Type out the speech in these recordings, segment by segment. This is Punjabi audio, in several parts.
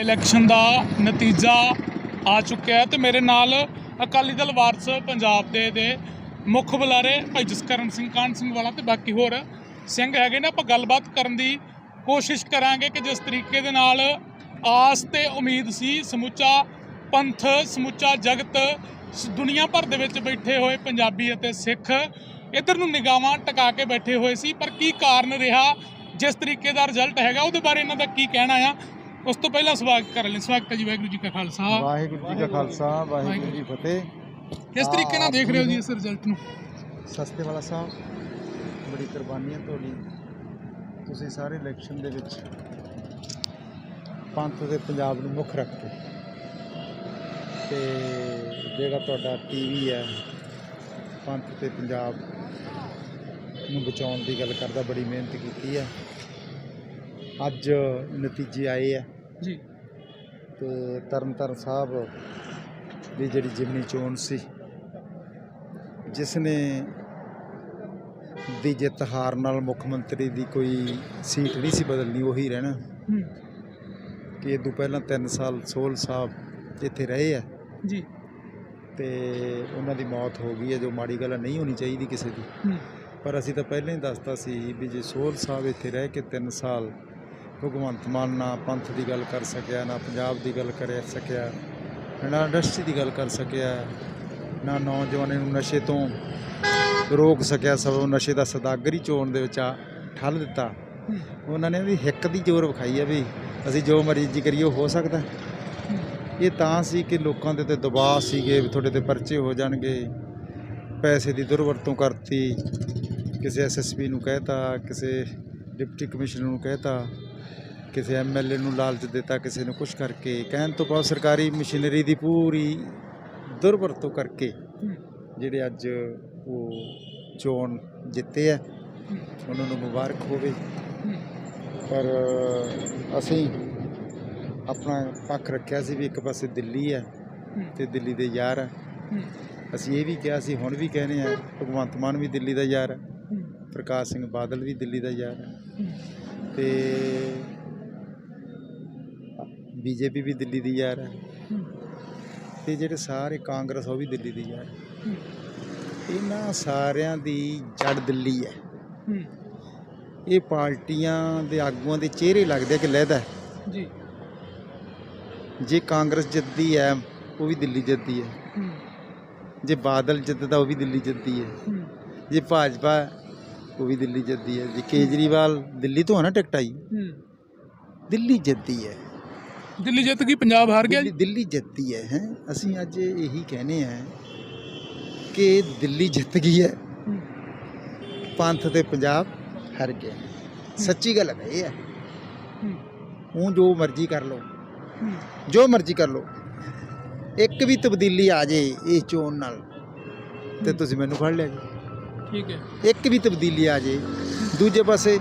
ਇਲੈਕਸ਼ਨ ਦਾ ਨਤੀਜਾ ਆ ਚੁੱਕਿਆ ਹੈ ਤੇ ਮੇਰੇ ਨਾਲ ਅਕਾਲੀ ਦਲ ਵਾਰਸ ਪੰਜਾਬ ਦੇ ਦੇ ਮੁੱਖ ਬੁਲਾਰੇ ਭਾਈ ਜਸਕਰਨ ਸਿੰਘ, ਕਾਹਨ ਸਿੰਘ ਵਾਲਾ ਤੇ ਬਾਕੀ ਹੋਰ ਸਿੰਘ ਹੈਗੇ ਨੇ। ਆਪਾਂ ਗੱਲਬਾਤ ਕਰਨ ਦੀ ਕੋਸ਼ਿਸ਼ ਕਰਾਂਗੇ ਕਿ ਜਿਸ ਤਰੀਕੇ ਦੇ ਨਾਲ ਆਸ ਤੇ ਉਮੀਦ ਸੀ, ਸਮੁੱਚਾ ਪੰਥ, ਸਮੁੱਚਾ ਜਗਤ ਸ- ਦੁਨੀਆ ਭਰ ਦੇ ਵਿੱਚ ਬੈਠੇ ਹੋਏ ਪੰਜਾਬੀ ਅਤੇ ਸਿੱਖ ਇਧਰ ਨੂੰ ਨਿਗਾਹਾਂ ਟਿਕਾ ਕੇ ਬੈਠੇ ਹੋਏ ਸੀ। ਪਰ ਕੀ ਕਾਰਨ ਰਿਹਾ, ਜਿਸ ਤਰੀਕੇ ਦਾ ਰਿਜ਼ਲਟ ਹੈਗਾ, ਉਹਦੇ ਬਾਰੇ ਇਹਨਾਂ ਦਾ ਕੀ ਕਹਿਣਾ ਆ? ਉਸ ਤੋਂ ਪਹਿਲਾਂ ਸਵਾਗਤ ਕਰ ਲੈਣ ਸਵਾਗਤ ਹੈ ਜੀ ਵਾਹਿਗੁਰੂ ਜੀ ਕਾ ਖਾਲਸਾ। ਵਾਹਿਗੁਰੂ ਜੀ ਕਾ ਖਾਲਸਾ ਵਾਹਿਗੁਰੂ ਜੀ ਫਤਿਹ। ਕਿਸ ਤਰੀਕੇ ਨਾਲ ਦੇਖ ਰਹੇ ਹੋ ਜੀ ਇਸ ਰਿਜ਼ਲਟ ਨੂੰ? ਸਸਤੇ ਵਾਲਾ ਸਾਹਿਬ ਬੜੀ ਕੁਰਬਾਨੀ ਹੈ ਤੁਹਾਡੀ। ਤੁਸੀਂ ਸਾਰੇ ਇਲੈਕਸ਼ਨ ਦੇ ਵਿੱਚ ਪੰਥ ਦੇ ਪੰਜਾਬ ਨੂੰ ਮੁੱਖ ਰੱਖ ਕੇ ਤੇ ਜਿਹੜਾ ਤੁਹਾਡਾ ਟੀਵੀ ਹੈ ਪੰਥ ਤੇ ਪੰਜਾਬ ਨੂੰ ਬਚਾਉਣ ਦੀ ਗੱਲ ਕਰਦਾ ਬੜੀ ਮਿਹਨਤ ਕੀਤੀ ਹੈ। ਅੱਜ ਨਤੀਜੇ ਆਏ ਆ ਜੀ। ਤੇ ਤਰਨਤਾਰਨ ਸਾਹਿਬ ਦੀ ਜਿਹੜੀ ਜਿਮਨੀ ਚੋਣ ਸੀ ਜਿਸ ਨੇ ਦੀ ਜਿੱਤ ਹਾਰ ਨਾਲ ਮੁੱਖ ਮੰਤਰੀ ਦੀ ਕੋਈ ਸੀਟ ਨਹੀਂ ਸੀ ਬਦਲਣੀ ਉਹੀ ਰਹਿਣਾ। ਕਿ ਇਹ ਤੋਂ ਪਹਿਲਾਂ 3 ਸਾਲ ਸੋਲ ਸਾਹਿਬ ਇੱਥੇ ਰਹੇ ਆ ਜੀ। ਤੇ ਉਹਨਾਂ ਦੀ ਮੌਤ ਹੋ ਗਈ ਹੈ ਜੋ ਮਾੜੀ ਗੱਲ ਨਹੀਂ ਹੋਣੀ ਚਾਹੀਦੀ ਕਿਸੇ ਦੀ। ਪਰ ਅਸੀਂ ਤਾਂ ਪਹਿਲਾਂ ਹੀ ਦੱਸਤਾ ਸੀ ਵੀ ਜੇ ਸੋਲ ਸਾਹਿਬ ਇੱਥੇ ਰਹਿ ਕੇ 3 ਸਾਲ ਭਗਵੰਤ ਮਾਨ ਨਾ ਪੰਥ ਦੀ ਗੱਲ ਕਰ ਸਕਿਆ, ਨਾ ਪੰਜਾਬ ਦੀ ਗੱਲ ਕਰ ਸਕਿਆ, ਨਾ ਇੰਡਸਟਰੀ ਦੀ ਗੱਲ ਕਰ ਸਕਿਆ, ਨਾ ਨੌਜਵਾਨਾਂ ਨੂੰ ਨਸ਼ੇ ਤੋਂ ਰੋਕ ਸਕਿਆ, ਸਗੋਂ ਨਸ਼ੇ ਦਾ ਸਦਾਗਰ ਚੋਣ ਦੇ ਵਿੱਚ ਆ ਠੱਲ ਦਿੱਤਾ। ਉਹਨਾਂ ਨੇ ਵੀ ਹਿੱਕ ਦੀ ਜ਼ੋਰ ਵਿਖਾਈ ਹੈ ਵੀ ਅਸੀਂ ਜੋ ਮਰਜ਼ੀ ਕਰੀਏ ਹੋ ਸਕਦਾ। ਇਹ ਤਾਂ ਸੀ ਕਿ ਲੋਕਾਂ ਦੇ ਤੇ ਦਬਾਅ ਸੀਗੇ ਵੀ ਤੁਹਾਡੇ ਤੇ ਪਰਚੇ ਹੋ ਜਾਣਗੇ, ਪੈਸੇ ਦੀ ਦੁਰਵਰਤੋਂ ਕਰਤੀ, ਕਿਸੇ ਐਸਐਸਪੀ ਨੂੰ ਕਹਿਤਾ ਕਿਸੇ ਡਿਪਟੀ ਕਮਿਸ਼ਨਰ ਨੂੰ ਕਹਿਤਾ ਕਿਸੇ ਐਮਐਲਏ ਨੂੰ ਲਾਲਚ ਦਿੱਤਾ ਕਿਸੇ ਨੂੰ ਕੁਝ ਕਰਕੇ ਕਹਿਣ ਤੋਂ ਬਾਅਦ ਸਰਕਾਰੀ ਮਸ਼ੀਨਰੀ ਦੀ ਪੂਰੀ ਦੁਰਵਰਤੋਂ ਕਰਕੇ ਜਿਹੜੇ ਅੱਜ ਉਹ ਚੋਣ ਜਿੱਤੇ ਆ ਉਹਨਾਂ ਨੂੰ ਮੁਬਾਰਕ ਹੋਵੇ। ਪਰ ਅਸੀਂ ਆਪਣਾ ਪੱਖ ਰੱਖਿਆ ਸੀ ਵੀ ਇੱਕ ਪਾਸੇ ਦਿੱਲੀ ਹੈ ਹੂੰ, ਤੇ ਦਿੱਲੀ ਦੇ ਯਾਰ ਆ। ਅਸੀਂ ਇਹ ਵੀ ਕਿਹਾ ਸੀ ਹੁਣ ਵੀ ਕਹਿੰਦੇ ਆ ਭਗਵੰਤ ਮਾਨ ਵੀ ਦਿੱਲੀ ਦਾ ਯਾਰ ਹੈ ਪ੍ਰਕਾਸ਼ ਸਿੰਘ ਬਾਦਲ ਵੀ ਦਿੱਲੀ ਦਾ ਯਾਰ ਹੈ ਤੇ ਬੀਜੇਪੀ ਵੀ ਦਿੱਲੀ ਦੀ ਯਾਰ ਹੈ। ਤੇ ਜਿਹੜੇ ਸਾਰੇ ਕਾਂਗਰਸ ਉਹ ਵੀ ਦਿੱਲੀ ਦੀ ਯਾਰ। ਇਹਨਾਂ ਸਾਰਿਆਂ ਦੀ ਜੜ ਦਿੱਲੀ ਹੈ। ਇਹ ਪਾਰਟੀਆਂ ਦੇ ਆਗੂਆਂ ਦੇ ਚਿਹਰੇ ਲੱਗਦੇ ਕਿ ਲਹਿਦਾ ਹੈ। ਜੀ। ਜੇ ਕਾਂਗਰਸ ਜਿੱਤਦੀ ਹੈ ਉਹ ਵੀ ਦਿੱਲੀ ਜਿੱਤਦੀ ਹੈ। ਜੇ ਬਾਦਲ ਜਿੱਤਦਾ ਉਹ ਵੀ ਦਿੱਲੀ ਜਿੱਤਦੀ ਹੈ। ਜੇ ਭਾਜਪਾ ਉਹ ਵੀ ਦਿੱਲੀ ਜਿੱਤਦੀ ਹੈ। ਜੇ ਕੇਜਰੀਵਾਲ ਦਿੱਲੀ ਤੋਂ ਹੈ ਨਾ ਟਿਕਟ ਆਈ। ਦਿੱਲੀ ਜਿੱਤਦੀ ਹੈ। ਦਿੱਲੀ ਜਿੱਤ ਗਈ ਪੰਜਾਬ ਹਾਰ ਗਿਆ ਜੀ। ਦਿੱਲੀ ਦਿੱਲੀ ਜਿੱਤਦੀ ਹੈ ਹੈ। ਅਸੀਂ ਅੱਜ ਇਹੀ ਕਹਿੰਦੇ ਆ ਕਿ ਦਿੱਲੀ ਜਿੱਤ ਗਈ ਹੈ। ਪੰਥ ਤੇ ਪੰਜਾਬ ਹਾਰ ਗਿਆ। ਸੱਚੀ ਗੱਲ ਹੈ ਇਹ ਹੈ। ਹੂੰ, ਉਹ ਜੋ ਮਰਜ਼ੀ ਕਰ ਲਓ। ਹੂੰ, ਜੋ ਮਰਜ਼ੀ ਕਰ ਲਓ। ਇੱਕ ਵੀ ਤਬਦੀਲੀ ਆ ਜੇ ਇਸ ਚੋਣ ਨਾਲ ਤੇ ਤੁਸੀਂ ਮੈਨੂੰ ਫੜ ਲਿਆ ਜੀ। ਠੀਕ ਹੈ। ਇੱਕ ਵੀ ਤਬਦੀਲੀ ਆ ਜੇ ਦੂਜੇ ਪਾਸੇ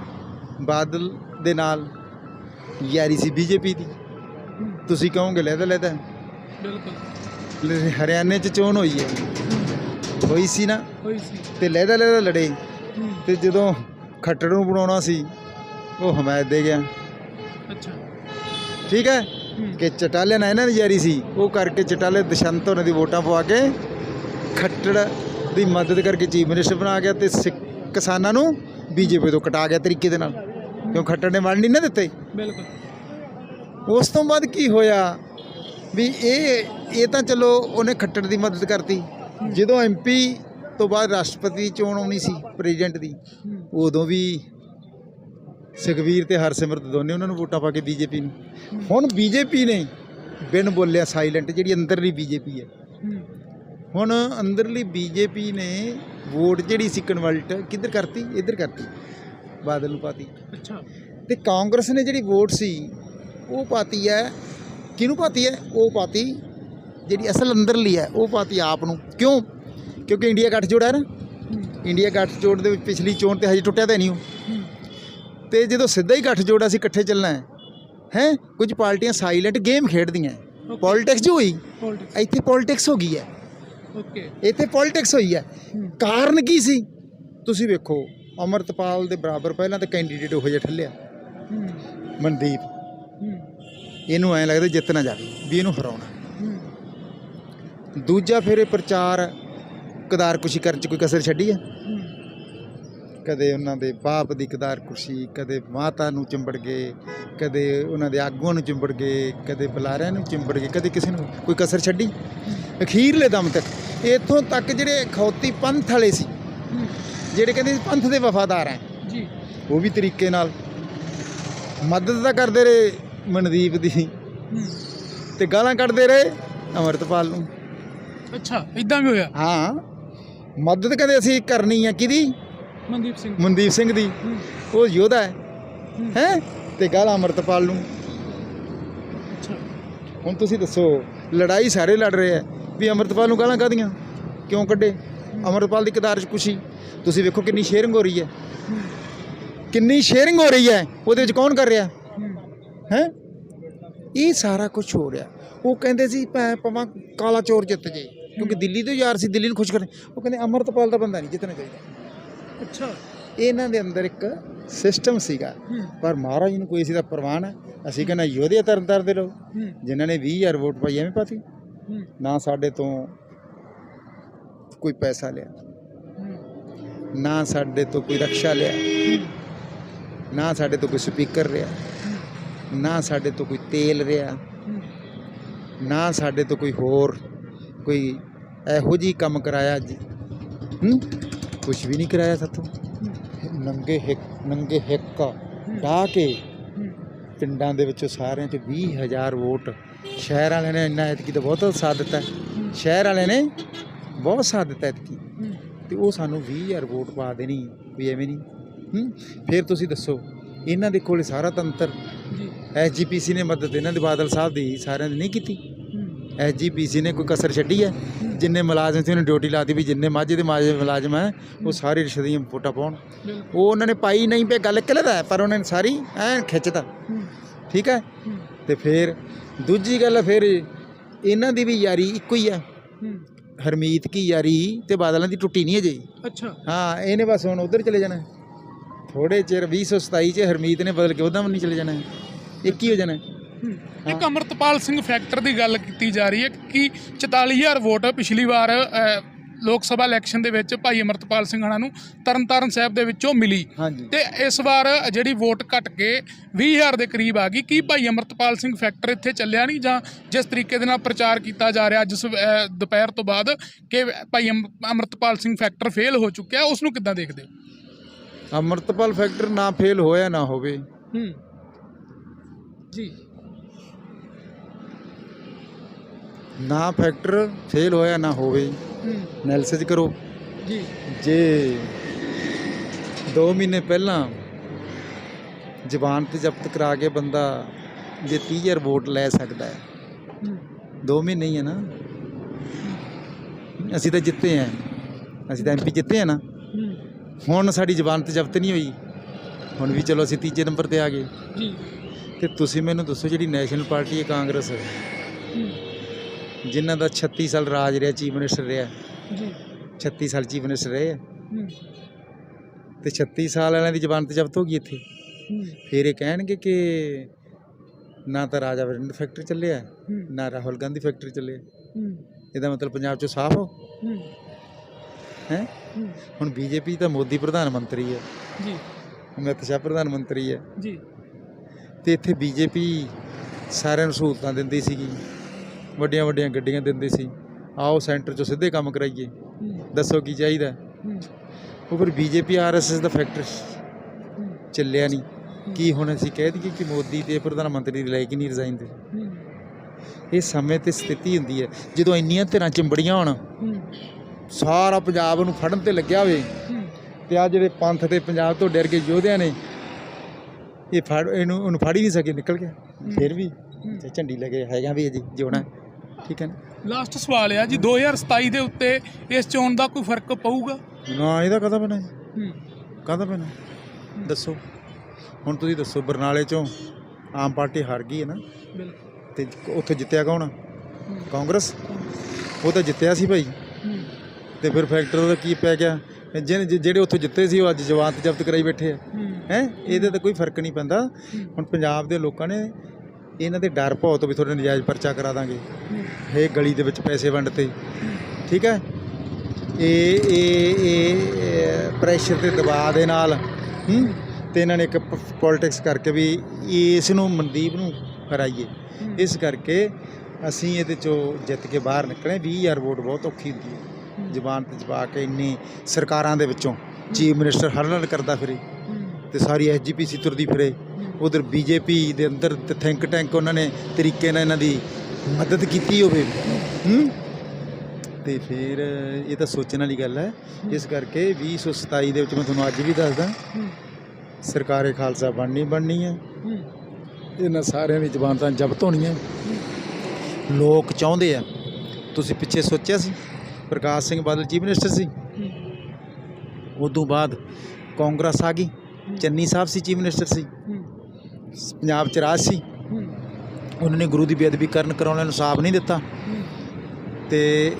ਬਾਦਲ ਦੇ ਨਾਲ ਯਾਰੀ ਸੀ ਬੀਜੇਪੀ ਦੀ। ਤੁਸੀਂ ਕਹੋਗੇ ਲੈਦਾ ਲੈਦਾ ਬਿਲਕੁਲ। ਲ- ਹਰਿਆਣੇ 'ਚ ਚੋਣ ਹੋਈ ਹੈ। ਹੋਈ ਸੀ ਨਾ? ਹੋਈ ਸੀ। ਤੇ ਲੈਦਾ ਲੈਦਾ ਲੜੇ। ਹੂੰ, ਤੇ ਜਦੋਂ ਖੱਟੜ ਨੂੰ ਬਣਾਉਣਾ ਸੀ ਉਹ ਹਮਾਇਤ ਦੇ ਗਿਆ। ਅੱਛਾ। ਠੀਕ ਹੈ? ਹੂੰ, ਕਿ ਚਟਾਲੇ ਨਾਲ ਇਹਨਾਂ ਦੀ ਯਾਰੀ ਸੀ। ਉਹ ਕਰਕੇ ਚਟਾਲੇ ਦਸ਼ੰਤ ਉਹਨਾਂ ਦੀ ਵੋਟਾਂ ਪਵਾ ਕੇ ਖੱਟੜ ਦੀ ਮਦਦ ਕਰਕੇ ਚੀਫ ਮਿਨਿਸਟਰ ਬਣਾ ਗਿਆ ਤੇ ਸਿੱਖ ਕਿਸਾਨਾਂ ਨੂੰ ਬੀਜੇਪੀ ਤੋਂ ਕਟਾ ਗਿਆ ਤਰੀਕੇ ਦੇ ਨਾਲ। ਕਿਉਂ ਖੱਟੜ ਨੇ ਵੰਡ ਨਹੀਂ ਨਾ ਦਿੱਤੇ? ਬਿਲਕੁਲ। ਉਸ ਤੋਂ ਬਾਅਦ ਕੀ ਹੋਇਆ? ਵੀ ਇਹ ਇਹ ਤਾਂ ਚਲੋ ਉਹਨੇ ਖੱਟੜ ਦੀ ਮਦਦ ਕਰਤੀ। ਜਦੋਂ ਐਮਪੀ ਤੋਂ ਬਾਅਦ ਰਾਸ਼ਟਰਪਤੀ ਚੋਣ ਆਉਣੀ ਸੀ ਪ੍ਰੈਜ਼ੀਡੈਂਟ ਦੀ ਉਦੋਂ ਵੀ ਸੁਖਵੀਰ ਤੇ ਹਰਸਿਮਰਤ ਦੋਨੇ ਉਹਨਾਂ ਨੂੰ ਵੋਟਾਂ ਪਾ ਕੇ ਬੀਜੇਪੀ ਨੂੰ। ਹੁਣ ਬੀਜੇਪੀ ਨੇ ਬਿਨ ਬੋਲਿਆ ਸਾਇਲੈਂਟ ਜਿਹੜੀ ਅੰਦਰਲੀ ਬੀਜੇਪੀ ਹੂੰ, ਹੁਣ ਅੰਦਰਲੀ ਬੀਜੇਪੀ ਨੇ ਵੋਟ ਜਿਹੜੀ ਸੀ ਕਨਵਰਟ ਕਿੱਧਰ ਕਰਤੀ? ਇੱਧਰ ਕਰਤੀ। ਬਾਦਲ ਨੂੰ ਪਾਤੀ। ਅੱਛਾ। ਤੇ ਕਾਂਗਰਸ ਨੇ ਜਿਹੜੀ ਵੋਟ ਸੀ ਉਹ ਪਾਤੀ ਹੈ। ਕਿਹਨੂੰ ਪਾਤੀ ਹੈ? ਉਹ ਪਾਤੀ ਜਿਹੜੀ ਅਸਲ ਅੰਦਰਲੀ ਹੈ ਉਹ ਪਾਤੀ ਆਪ ਨੂੰ। ਕਿਉਂ? ਕਿਉਂਕਿ ਇੰਡੀਆ ਗੱਠਜੋੜ ਹੈ ਨਾ। ਇੰਡੀਆ ਗੱਠਜੋੜ ਦੇ ਵਿੱਚ ਪਿਛਲੀ ਚੋਣ ਤੇ ਹਜੇ ਟੁੱਟਿਆ ਤਾਂ ਨਹੀਂ ਉਹ। ਤੇ ਜਦੋਂ ਸਿੱਧਾ ਹੀ ਗੱਠਜੋੜ ਅਸੀਂ ਇਕੱਠੇ ਚੱਲਣਾ ਹੈ ਹੈ? ਕੁਝ ਪਾਰਟੀਆਂ ਸਾਇਲੈਂਟ ਗੇਮ ਖੇਡਦੀਆਂ. ਪੋਲਿਟਿਕਸ ਜੋ ਹੋਈ ਇੱਥੇ ਪੋਲਿਟਿਕਸ ਹੋ ਗਈ ਹੈ। Okay, ਇੱਥੇ ਪੋਲਿਟਿਕਸ ਹੋਈ ਹੈ। ਕਾਰਨ ਕੀ ਸੀ? ਤੁਸੀਂ ਵੇਖੋ ਅਮਰਤਪਾਲ ਦੇ ਬਰਾਬਰ ਪਹਿਲਾਂ ਤਾਂ ਕੈਂਡੀਡੇਟ ਉਹ ਜਿਹਾ ਠੱਲਿਆ। ਮਨਦੀਪ। ਇਹਨੂੰ ਐਂ ਲੱਗਦਾ ਜਿੱਤ ਨਾ ਜਾਵੇ ਵੀ ਇਹਨੂੰ ਹਰਾਉਣਾ। ਦੂਜਾ ਫਿਰ ਇਹ ਪ੍ਰਚਾਰ ਕਦਾਰ ਕੁਸ਼ੀ ਕਰਨ ਚ ਕੋਈ ਕਸਰ ਛੱਡੀ ਹੈ ਕਦੇ ਉਹਨਾਂ ਦੇ ਬਾਪ ਦੀ ਕਦਾਰ ਕੁਸ਼ੀ ਕਦੇ ਮਾਤਾ ਨੂੰ ਚਿੰਬੜ ਗਏ ਕਦੇ ਉਹਨਾਂ ਦੇ ਆਗੂਆਂ ਨੂੰ ਚਿੰਬੜ ਗਏ ਕਦੇ ਬੁਲਾਰਿਆਂ ਨੂੰ ਚਿੰਬੜ ਗਏ ਕਦੇ ਕਿਸੇ ਨੂੰ ਕੋਈ ਕਸਰ ਛੱਡੀ? ਅਖੀਰਲੇ ਦਮ ਤੱਕ ਇੱਥੋਂ ਤੱਕ ਜਿਹੜੇ ਖੌਤੀ ਪੰਥ ਵਾਲੇ ਸੀ ਜਿਹੜੇ ਕਹਿੰਦੇ ਪੰਥ ਦੇ ਵਫਾਦਾਰ ਜੀ। ਉਹ ਵੀ ਤਰੀਕੇ ਨਾਲ ਮਦਦ ਤਾਂ ਕਰਦੇ ਰਹੇ। ਮਨਦੀਪ ਦੀ। ਤੇ ਗਾਲਾਂ ਕੱਢਦੇ ਰਹੇ ਅਮਰਤਪਾਲ ਨੂੰ। ਅੱਛਾ ਇਦਾਂ ਵੀ ਹੋਇਆ? ਹਾਂ। ਮਦਦ ਕਹਿੰਦੇ ਅਸੀਂ ਕਰਨੀ ਆ ਕਿਹਦੀ? ਮਨਦੀਪ ਸਿੰਘ। ਮਨਦੀਪ ਸਿੰਘ ਦੀ। ਉਹ ਯੋਧਾ ਹੈ। ਹੈ। ਤੇ ਗਾਲਾਂ ਅਮਰਤਪਾਲ ਨੂੰ। ਅੱਛਾ। ਹੁਣ ਤੁਸੀਂ ਦੱਸੋ ਲੜਾਈ ਸਾਰੇ ਲੜ ਰਹੇ ਆ। ਵੀ ਅਮਰਤਪਾਲ ਨੂੰ ਗਾਲਾਂ ਕਾਹਦੀਆਂ? ਕਿਉਂ ਕੱਢੇ? ਅਮਰਤਪਾਲ ਦੀ ਕਦਾਰ 'ਚ ਖੁਸ਼ੀ। ਤੁਸੀਂ ਵੇਖੋ ਕਿੰਨੀ ਸ਼ੇਅਰਿੰਗ ਹੋ ਰਹੀ ਹੈ। ਕਿੰਨੀ ਸ਼ੇਅਰਿੰਗ ਹੋ ਰਹੀ ਹੈ। ਉਹਦੇ ਵਿੱਚ ਕੌਣ ਕਰ ਰਿਹਾ? ਹੈ? ਇਹ ਸਾਰਾ ਕੁਝ ਹੋ ਰਿਹਾ। ਉਹ ਕਹਿੰਦੇ ਸੀ ਭੈ ਪਵਾਂ ਕਾਲਾ ਚੋਰ ਜਿੱਤ ਜੇ। ਕਿਉਂਕਿ ਦਿੱਲੀ ਤੋਂ ਯਾਰ ਸੀ ਦਿੱਲੀ ਨੂੰ ਖੁਸ਼ ਕਰਨ। ਉਹ ਕਹਿੰਦੇ ਅਮਰਤਪਾਲ ਦਾ ਬੰਦਾ ਨਹੀਂ ਜਿੱਤਣਾ ਚਾਹੀਦਾ। ਅੱਛਾ। ਇਹਨਾਂ ਦੇ ਅੰਦਰ ਇੱਕ ਸਿਸਟਮ ਸੀਗਾ। ਪਰ ਮਹਾਰਾਜ ਨੂੰ ਕੋਈ ਸੀ ਦਾ ਪ੍ਰਵਾਨ ਹੈ। ਅਸੀਂ ਕਹਿੰਦਾ ਯੋਧੇ ਤਰਨ ਤਰਨ ਦੇ ਲੋਕ। ਜਿਨ੍ਹਾਂ ਨੇ 20000 ਵੋਟ ਪਾਈ ਐਵੇਂ ਪਾਤੀ। ਨਾ ਸਾਡੇ ਤੋਂ ਕੋਈ ਪੈਸਾ ਲਿਆ। ਨਾ ਸਾਡੇ ਤੋਂ ਕੋਈ ਰਕਸ਼ਾ ਲਿਆ। ਨਾ ਸਾਡੇ ਤੋਂ ਕੋਈ ਸਪੀਕਰ ਰਿਹਾ ਨਾ ਸਾਡੇ ਤੋਂ ਕੋਈ ਤੇਲ ਰਿਹਾ, ਨਾ ਸਾਡੇ ਤੋਂ ਕੋਈ ਹੋਰ ਕੋਈ ਇਹੋ ਜਿਹੀ ਕੰਮ ਕਰਾਇਆ ਜੀ। ਹੂੰ? ਕੁਝ ਵੀ ਨਹੀਂ ਕਰਾਇਆ ਸਾਥੋਂ। ਨੰਗੇ ਹਿੱਕ ਨੰਗੇ ਹਿੱਕ ਢਾ ਕੇ ਪਿੰਡਾਂ ਦੇ ਵਿੱਚੋਂ ਸਾਰਿਆਂ 'ਚ 20000 ਵੋਟ। ਸ਼ਹਿਰ ਵਾਲਿਆਂ ਨੇ ਇੰਨਾ ਐਤਕੀ ਤਾਂ ਬਹੁਤ ਸਾਥ ਦਿੱਤਾ। ਸ਼ਹਿਰ ਵਾਲਿਆਂ ਨੇ ਬਹੁਤ ਸਾਥ ਦਿੱਤਾ ਐਤਕੀ। ਤੇ ਉਹ ਸਾਨੂੰ 20000 ਵੋਟ ਪਾ ਦੇਣੀ ਵੀ ਐਵੇਂ ਨਹੀਂ। ਹੂੰ? ਫਿਰ ਤੁਸੀਂ ਦੱਸੋ, ਇਹਨਾਂ ਦੇ ਕੋਲੇ ਸਾਰਾ ਤੰਤਰ ਐਸਜੀਪੀਸੀ ਨੇ ਮਦਦ ਇਹਨਾਂ ਦੇ ਬਾਦਲ ਸਾਹਿਬ ਦੀ ਸਾਰਿਆਂ ਦੀ ਨਹੀਂ ਕੀਤੀ। ਐਸਜੀਪੀਸੀ ਨੇ ਕੋਈ ਕਸਰ ਛੱਡੀ ਹੈ? ਜਿੰਨੇ ਮੁਲਾਜ਼ਮ ਸੀ ਉਹਨੇ ਡਿਊਟੀ ਲਾਤੀ ਵੀ ਜਿੰਨੇ ਮਾਝੇ ਦੇ ਮਾਝੇ ਮੁਲਾਜ਼ਮ ਹੈ ਉਹ ਸਾਰੇ ਰਿਸ਼ਤੇ ਦੀਆਂ ਵੋਟਾਂ ਪਾਉਣ। ਉਹ ਉਹਨਾਂ ਨੇ ਪਾਈ ਨਹੀਂ ਪਏ ਗੱਲ ਕਿਲੇ ਦਾ ਪਰ ਉਹਨਾਂ ਨੇ ਸਾਰੀ ਐ ਖਿੱਚਤਾ। ਠੀਕ ਹੈ? ਤੇ ਫਿਰ ਦੂਜੀ ਗੱਲ ਫਿਰ ਇਹਨਾਂ ਦੀ ਵੀ ਯਾਰੀ ਇੱਕੋ ਹੀ ਹੈ। ਹਰਮੀਤ ਕੀ ਯਾਰੀ ਤੇ ਬਾਦਲਾਂ ਦੀ ਟੁੱਟੀ ਨਹੀਂ ਅਜੇ। ਅੱਛਾ। ਹਾਂ ਇਹਨੇ ਬਸ ਹੁਣ ਉਧਰ ਚਲੇ ਜਾਣਾ। ਥੋੜੇ ਚਿਰ 2027 ਚ ਹਰਮੀਤ ਨੇ ਬਦਲ ਕੇ ਉਹਦਾ ਵੀ ਨਹੀਂ ਚਲੇ ਜਾਣਾ। ਇੱਕ ਹੀ ਹੋ ਜਾਣਾ। ਇੱਕ ਅਮਰਤਪਾਲ ਸਿੰਘ ਫੈਕਟਰ ਦੀ ਗੱਲ ਕੀਤੀ ਜਾ ਰਹੀ ਹੈ ਕਿ 44000 ਵੋਟ ਪਿਛਲੀ ਵਾਰ ਲੋਕ ਸਭਾ ਇਲੈਕਸ਼ਨ ਦੇ ਵਿੱਚ ਭਾਈ ਅਮਰਤਪਾਲ ਸਿੰਘ ਹਣਾ ਨੂੰ ਤਰਨਤਾਰਨ ਸਾਹਿਬ ਦੇ ਵਿੱਚੋਂ ਮਿਲੀ। ਤੇ ਇਸ ਵਾਰ ਜਿਹੜੀ ਵੋਟ ਘਟ ਕੇ 20000 ਦੇ ਕਰੀਬ ਆ ਗਈ। ਕੀ ਭਾਈ ਅਮਰਤਪਾਲ ਸਿੰਘ ਫੈਕਟਰ ਇੱਥੇ ਚੱਲਿਆ ਨਹੀਂ ਜਾਂ ਜਿਸ ਤਰੀਕੇ ਦੇ ਨਾਲ ਪ੍ਰਚਾਰ ਕੀਤਾ ਜਾ ਰਿਹਾ ਅੱਜ ਦੁਪਹਿਰ ਤੋਂ ਬਾਅਦ ਕਿ ਭਾਈ ਅਮ- ਅਮਰਤਪਾਲ ਸਿੰਘ ਫੈਕਟਰ ਫੇਲ ਹੋ ਚੁੱਕਿਆ ਉਸ ਨੂੰ ਕਿੱਦਾਂ ਦੇਖਦੇ ਹੋ? ਅਮਰਤਪਾਲ ਫੈਕਟਰ ਨਾ ਫੇਲ ਹੋਇਆ ਨਾ ਹੋਵੇ। ਹੂੰ। ਜੀ। ਨਾ ਫੈਕਟਰ ਫੇਲ ਹੋਇਆ ਨਾ ਹੋਵੇ। ਐਨਾਲਿਸਿਸ ਕਰੋ। ਜੀ। ਜੇ 2 ਮਹੀਨੇ ਪਹਿਲਾਂ ਜ਼ਬਾਨ ਤੇ ਜ਼ਬਤ ਕਰਾ ਕੇ ਬੰਦਾ ਜੇ 30000 ਵੋਟ ਲੈ ਸਕਦਾ ਹੈ ਹੂੰ। 2 ਮਹੀਨੇ ਹੀ ਹੈ ਨਾ। ਅਸੀਂ ਤਾਂ ਜਿੱਤੇ ਆ ਅਸੀਂ ਤਾਂ ਐਮਪੀ ਜਿੱਤੇ ਆ ਨਾ। ਹੁਣ ਸਾਡੀ ਜ਼ਬਾਨ ਤੇ ਜ਼ਬਤ ਨਹੀਂ ਹੋਈ। ਹੁਣ ਵੀ ਚਲੋ ਅਸੀਂ ਤੀਜੇ ਨੰਬਰ ਤੇ ਆ ਗਏ। ਜੀ। ਤੇ ਤੁਸੀਂ ਮੈਨੂੰ ਦੱਸੋ ਜਿਹੜੀ ਨੈਸ਼ਨਲ ਪਾਰਟੀ ਹੈ ਕਾਂਗਰਸ? ਜਿਨ੍ਹਾਂ ਦਾ 36 ਸਾਲ ਰਾਜ ਰਿਹਾ ਚੀਫ ਮਿਨਿਸਟਰ ਰਿਹਾ। ਜੀ। 36 ਸਾਲ ਚੀਫ ਮਿਨਿਸਟਰ ਰਹੇ ਆ। ਹੂੰ। ਤੇ 36 ਸਾਲ ਵਾਲਿਆਂ ਦੀ ਜ਼ਬਾਨ ਤੇ ਜ਼ਬਤ ਹੋ ਗਈ ਇੱਥੇ? ਫਿਰ ਇਹ ਕਹਿਣਗੇ ਕਿ ਨਾ ਤਾਂ ਰਾਜਾ ਵਰਿੰਦਰ ਫੈਕਟਰੀ ਚੱਲਿਆ ਨਾ ਰਾਹੁਲ ਗਾਂਧੀ ਫੈਕਟਰੀ ਚੱਲਿਆ। ਇਹਦਾ ਮਤਲਬ ਪੰਜਾਬ ਚੋਂ ਸਾਫ਼ ਹੋ? ਹੂੰ। ਹੈ? ਹੂੰ। ਹੁਣ ਬੀਜੇਪੀ ਤਾਂ ਮੋਦੀ ਪ੍ਰਧਾਨ ਮੰਤਰੀ ਹੈ। ਜੀ। ਅਮਿਤ ਸ਼ਾਹ ਪ੍ਰਧਾਨ ਮੰਤਰੀ ਹੈ। ਜੀ। ਤੇ ਇੱਥੇ ਬੀਜੇਪੀ ਸਾਰਿਆਂ ਨੂੰ ਸਹੂਲਤਾਂ ਦਿੰਦੀ ਸੀਗੀ। ਵੱਡੀਆਂ ਵੱਡੀਆਂ ਗੱਡੀਆਂ ਦਿੰਦੀ ਸੀ। ਆਓ ਸੈਂਟਰ ਚੋਂ ਸਿੱਧੇ ਕੰਮ ਕਰਾਈਏ। ਦੱਸੋ ਕੀ ਚਾਹੀਦਾ? ਉਹ ਫਿਰ ਬੀਜੇਪੀ, ਆਰਐਸਐਸ ਦਾ ਫੈਕਟਰ ਚੱਲਿਆ ਨਹੀਂ। ਕੀ ਹੁਣ ਅਸੀਂ ਕਹਿ ਦਈਏ ਕਿ ਮੋਦੀ ਤੇ ਪ੍ਰਧਾਨ ਮੰਤਰੀ ਲੈ ਕੇ ਨਹੀਂ ਰਿਜ਼ਾਈਨ ਦੇ ਇਹ ਸਮੇਂ ਤੇ ਸਥਿਤੀ ਹੁੰਦੀ ਹੈ। ਜਦੋਂ ਇੰਨੀਆਂ ਧਿਰਾਂ ਚਿੰਬੜੀਆਂ ਹੋਣ, ਸਾਰਾ ਪੰਜਾਬ ਨੂੰ ਫੜਨ ਤੇ ਲੱਗਿਆ ਹੋਵੇ ਹੂੰ ਤੇ ਆ ਜਿਹੜੇ ਪੰਥ ਤੇ ਪੰਜਾਬ ਤੋਂ ਡਰ ਕੇ ਯੋਧਿਆਂ ਨੇ ਇਹ ਫੜ ਇਹਨੂੰ ਉਹਨੂੰ ਫੜ ਹੀ ਨਹੀਂ ਸਕੇ ਨਿਕਲ ਗਿਆ। ਫਿਰ ਵੀ ਤੇ ਝੰਡੀ ਲੈ ਕੇ ਹੈਗਾ ਵੀ ਜੀ ਜਿਉਣਾ। ਠੀਕ ਹੈ ਨਾ? ਲਾਸਟ ਸਵਾਲ ਆ ਜੀ 2027 ਦੇ ਉੱਤੇ ਇਸ ਚੋਣ ਦਾ ਕੋਈ ਫ਼ਰਕ ਪਊਗਾ? ਨਾ ਇਹਦਾ ਕਦਾ ਪੈਣਾ ਜੀ? ਹੂੰ। ਕਾਹਦਾ ਪੈਣਾ? ਦੱਸੋ। ਹੁਣ ਤੁਸੀਂ ਦੱਸੋ ਬਰਨਾਲੇ ਚੋਂ ਆਮ ਪਾਰਟੀ ਹਾਰ ਗਈ ਹੈ ਨਾ? ਬਿਲਕੁਲ। ਤੇ ਉੱਥੇ ਜਿੱਤਿਆ ਕੌਣ? ਕਾਂਗਰਸ। ਉਹ ਤਾਂ ਜਿੱਤਿਆ ਸੀ ਭਾਈ। ਤੇ ਫਿਰ ਫੈਕਟਰ ਦਾ ਕੀ ਪੈ ਗਿਆ? ਜਿਹਨੇ ਜਿਹੜੇ ਉੱਥੇ ਜਿੱਤੇ ਸੀ ਉਹ ਅੱਜ ਜਵਾਨ ਤੇ ਜ਼ਬਤ ਕਰਾਈ ਬੈਠੇ ਆ। ਹੂੰ। ਹੈ? ਇਹਦੇ ਤਾਂ ਕੋਈ ਫ਼ਰਕ ਨਹੀਂ ਪੈਂਦਾ। ਹੁਣ ਪੰਜਾਬ ਦੇ ਲੋਕਾਂ ਨੇ ਇਹਨਾਂ ਦੇ ਡਰ ਭੌ ਤੋਂ ਵੀ ਤੁਹਾਡੇ ਨਜਾਇਜ਼ ਪਰਚਾ ਕਰਾ ਦਾਂਗੇ। ਇਹ ਗਲੀ ਦੇ ਵਿੱਚ ਪੈਸੇ ਵੰਡਤੇ ਠੀਕ ਹੈ? ਇਹ ਇਹ ਇਹ ਪ੍ਰੈਸ਼ਰ ਤੇ ਦਬਾਅ ਦੇ ਨਾਲ ਹੂੰ? ਤੇ ਇਹਨਾਂ ਨੇ ਇੱਕ ਪੋਲਿਟਿਕਸ ਕਰਕੇ ਵੀ ਇਸ ਨੂੰ ਮਨਦੀਪ ਨੂੰ ਹਰਾਈਏ। ਇਸ ਕਰਕੇ ਅਸੀਂ ਇਹਦੇ ਚੋਂ ਜਿੱਤ ਕੇ ਬਾਹਰ ਨਿਕਲੇ। 20000 ਵੋਟ ਬਹੁਤ ਔਖੀ ਹੁੰਦੀ ਹੈ। ਜ਼ਬਾਨ ਤੇ ਜਵਾ ਕੇ ਇੰਨੀ ਸਰਕਾਰਾਂ ਦੇ ਵਿੱਚੋਂ ਚੀਫ ਮਿਨਿਸਟਰ ਹਰਲਨ ਕਰਦਾ ਫਿਰੇ ਤੇ ਸਾਰੀ ਐਸਜੀਪੀਸੀ ਤੁਰਦੀ ਫਿਰੇ। ਉਧਰ ਬੀਜੇਪੀ ਦੇ ਅੰਦਰ ਤੇ ਥਿੰਕ ਟੈਂਕ ਉਹਨਾਂ ਨੇ ਤਰੀਕੇ ਨਾਲ ਇਹਨਾਂ ਦੀ ਮਦਦ ਕੀਤੀ ਹੋਵੇ। ਹੂੰ? ਤੇ ਫਿਰ ਇਹ ਤਾਂ ਸੋਚਣ ਵਾਲੀ ਗੱਲ ਹੈ। ਇਸ ਕਰਕੇ 2027 ਦੇ ਵਿੱਚ ਮੈਂ ਤੁਹਾਨੂੰ ਅੱਜ ਵੀ ਦੱਸਦਾ, ਸਰਕਾਰੇ ਖਾਲਸਾ ਬਣਨੀ ਬਣਨੀ ਹੈ ਇਹਨਾਂ ਸਾਰਿਆਂ ਦੀ ਜ਼ਬਾਨ ਤਾਂ ਜ਼ਬਤ ਹੋਣੀ ਹੈ ਲੋਕ ਚਾਹੁੰਦੇ ਆ। ਤੁਸੀਂ ਪਿੱਛੇ ਸੋਚਿਆ ਸੀ? ਪ੍ਰਕਾਸ਼ ਸਿੰਘ ਬਾਦਲ ਚੀਫ ਮਿਨਿਸਟਰ ਸੀ। ਉਦੋਂ ਬਾਅਦ ਕਾਂਗਰਸ ਆ ਗਈ। ਚੰਨੀ ਸਾਹਿਬ ਸੀ ਚੀਫ ਮਿਨਿਸਟਰ ਸੀ। ਪੰਜਾਬ ਚ ਰਾਜ ਸੀ। ਉਹਨਾਂ ਨੇ ਗੁਰੂ ਦੀ ਬੇਅਦਬੀ ਕਰਨ ਕਰਾਉਣ ਨੂੰ ਸਾਫ਼ ਨਹੀਂ ਦਿੱਤਾ। ਤੇ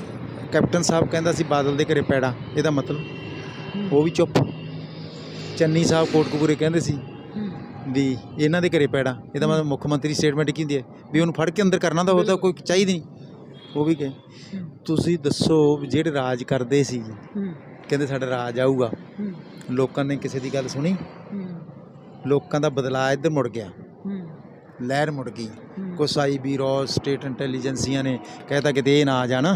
ਕੈਪਟਨ ਸਾਹਿਬ ਕਹਿੰਦਾ ਸੀ ਬਾਦਲ ਦੇ ਘਰੇ ਪੈੜਾ ਇਹਦਾ ਮਤਲਬ? ਉਹ ਵੀ ਚੁੱਪ। ਚੰਨੀ ਸਾਹਿਬ ਕੋਟਕਪੂਰੇ ਕਹਿੰਦੇ ਸੀ ਵੀ ਇਹਨਾਂ ਦੇ ਘਰੇ ਪੈੜਾ ਇਹਦਾ ਮਤਲਬ ਮੁੱਖ ਮੰਤਰੀ ਸਟੇਟਮੈਂਟ ਕੀ ਹੁੰਦੀ ਹੈ? ਵੀ ਉਹਨੂੰ ਫੜ ਕੇ ਅੰਦਰ ਕਰਨਾ ਤਾਂ ਉਹ ਤਾਂ ਕੋਈ ਚਾਹੀਦੀ ਨਹੀਂ। ਉਹ ਵੀ ਕਹੇ ਤੁਸੀਂ ਦੱਸੋ ਵੀ ਜਿਹੜੇ ਰਾਜ ਕਰਦੇ ਸੀ, ਕਹਿੰਦੇ ਸਾਡਾ ਰਾਜ ਆਊਗਾ। ਲੋਕਾਂ ਨੇ ਕਿਸੇ ਦੀ ਗੱਲ ਸੁਣੀ? ਲੋਕਾਂ ਦਾ ਬਦਲਾਅ ਇੱਧਰ ਮੁੜ ਗਿਆ। ਲਹਿਰ ਮੁੜ ਗਈ। ਕੁਛ ਆਈਬੀ ਰੋ ਸਟੇਟ ਇੰਟੈਲੀਜੈਂਸੀਆਂ ਨੇ ਕਹਿਤਾ ਕਿਤੇ ਇਹ ਨਾ ਆ ਜਾਣ।